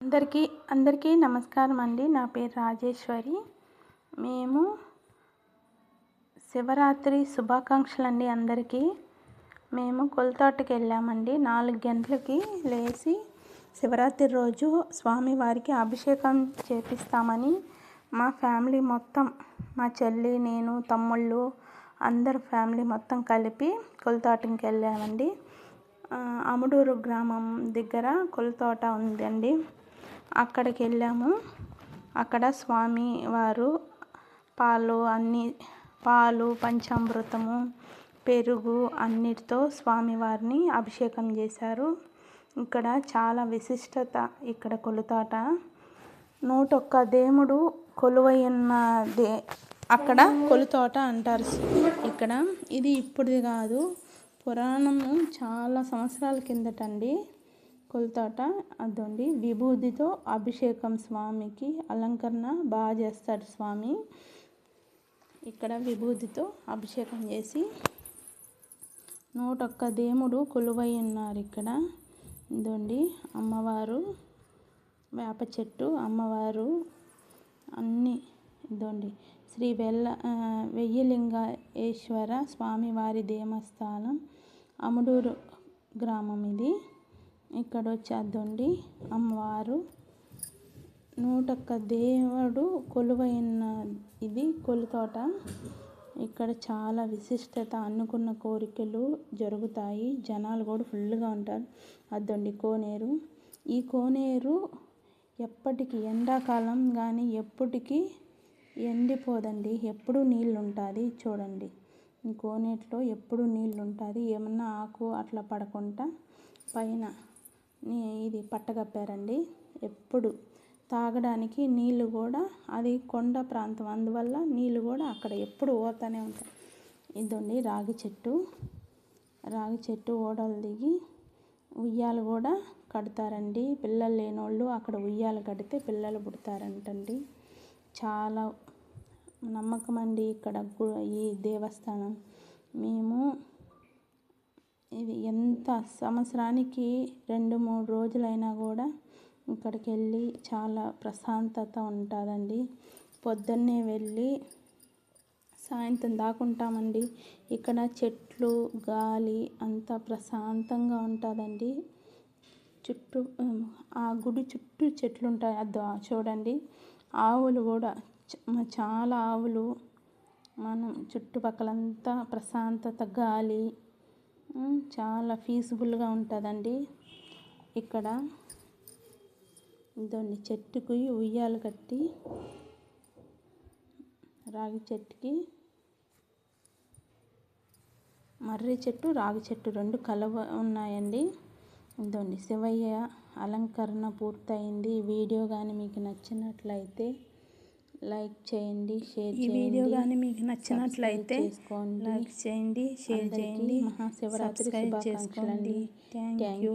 అందరికీ అందరికీ నమస్కారం అండి. నా పేరు రాజేశ్వరి. మేము శివరాత్రి శుభాకాంక్షలు అండి అందరికీ. మేము కొలతోటకి వెళ్ళామండి. నాలుగు గంటలకి లేచి శివరాత్రి రోజు స్వామివారికి అభిషేకం చేపిస్తామని మా ఫ్యామిలీ మొత్తం మా చెల్లి నేను తమ్ముళ్ళు అందరు ఫ్యామిలీ మొత్తం కలిపి కొలతోటకి వెళ్ళామండి. అముడూరు గ్రామం దగ్గర కొలతోట ఉందండి. అక్కడికి వెళ్ళాము అక్కడ స్వామి వారు పాలు అన్ని పాలు పంచామృతము పెరుగు అన్నిటితో స్వామివారిని అభిషేకం చేశారు. ఇక్కడ చాలా విశిష్టత ఇక్కడ కొలుతాట. నూటొక్క దేవుడు కొలువై ఉన్న దే అక్కడ కొలుతోట అంటారు. ఇక్కడ ఇది ఇప్పుడుది కాదు. పురాణము చాలా సంవత్సరాల కిందటండి. కుల్తోట. అదండి. విభూతితో అభిషేకం స్వామికి అలంకరణ బాగా చేస్తాడు స్వామి. ఇక్కడ విభూతితో అభిషేకం చేసి నూటొక్క దేముడు కొలువై ఉన్నారు ఇక్కడ. ఇదండి. అమ్మవారు వేప చెట్టు అమ్మవారు అన్నీ ఇదండి. శ్రీ వెల్ల వెయ్యలింగేశ్వర స్వామివారి దేవస్థానం అముడూరు గ్రామం ఇది. ఇక్కడ వచ్చేద్దండి అమ్మవారు నూటొక్క దేవుడు కొలువైన ఇది కొలుతోట. ఇక్కడ చాలా విశిష్టత అనుకున్న కోరికలు జరుగుతాయి. జనాలు కూడా ఫుల్గా ఉంటారు. అదండి కోనేరు. ఈ కోనేరు ఎప్పటికీ ఎండాకాలం కానీ ఎప్పటికీ ఎండిపోదండి. ఎప్పుడు నీళ్ళు ఉంటుంది చూడండి. ఈ కోనేటిలో ఎప్పుడు నీళ్ళు ఉంటుంది ఏమన్నా ఆకు అట్లా పడకుండా పైన ఇది పట్టగప్పారండి. ఎప్పుడు తాగడానికి నీళ్ళు కూడా అది కొండ ప్రాంతం అందువల్ల నీళ్ళు కూడా అక్కడ ఎప్పుడు పోతూనే ఉంటాయి. ఇదండి రాగి చెట్టు. రాగి చెట్టు ఓడలు దిగి ఉయ్యాలు కూడా కడతారండి. పిల్లలు లేనోళ్ళు అక్కడ ఉయ్యాలు కడితే పిల్లలు పుడతారంటండి. చాలా నమ్మకం అండి ఇక్కడ ఈ దేవస్థానం. మేము ఇది ఎంత సంవత్సరానికి రెండు మూడు రోజులైనా కూడా ఇక్కడికి వెళ్ళి చాలా ప్రశాంతత ఉంటుందండి. పొద్దున్నే వెళ్ళి సాయంత్రం దాకా ఉంటామండి. ఇక్కడ చెట్లు గాలి అంతా ప్రశాంతంగా ఉంటుందండి. చుట్టూ ఆ గుడి చుట్టూ చెట్లు ఉంటాయి. అది చూడండి. ఆవులు కూడా చాలా ఆవులు. మనం చుట్టుపక్కలంతా ప్రశాంతత గాలి చాలా పీస్ఫుల్గా ఉంటుందండి. ఇక్కడ దాన్ని చెట్టుకి ఉయ్యాలు కట్టి రాగి చెట్టుకి మర్రి చెట్టు రాగి చెట్టు రెండు కలవ ఉన్నాయండి. ఇదండి శివయ్య అలంకరణ పూర్తయింది. వీడియో కానీ మీకు నచ్చినట్లయితే లైక్ చేయండి షేర్ ఈ వీడియో కానీ మీకు నచ్చినట్లయితే లైక్ చేయండి షేర్ చేయండి మహాశివరాత్రి శుభాకాంక్షలు అండి థ్యాంక్ యూ.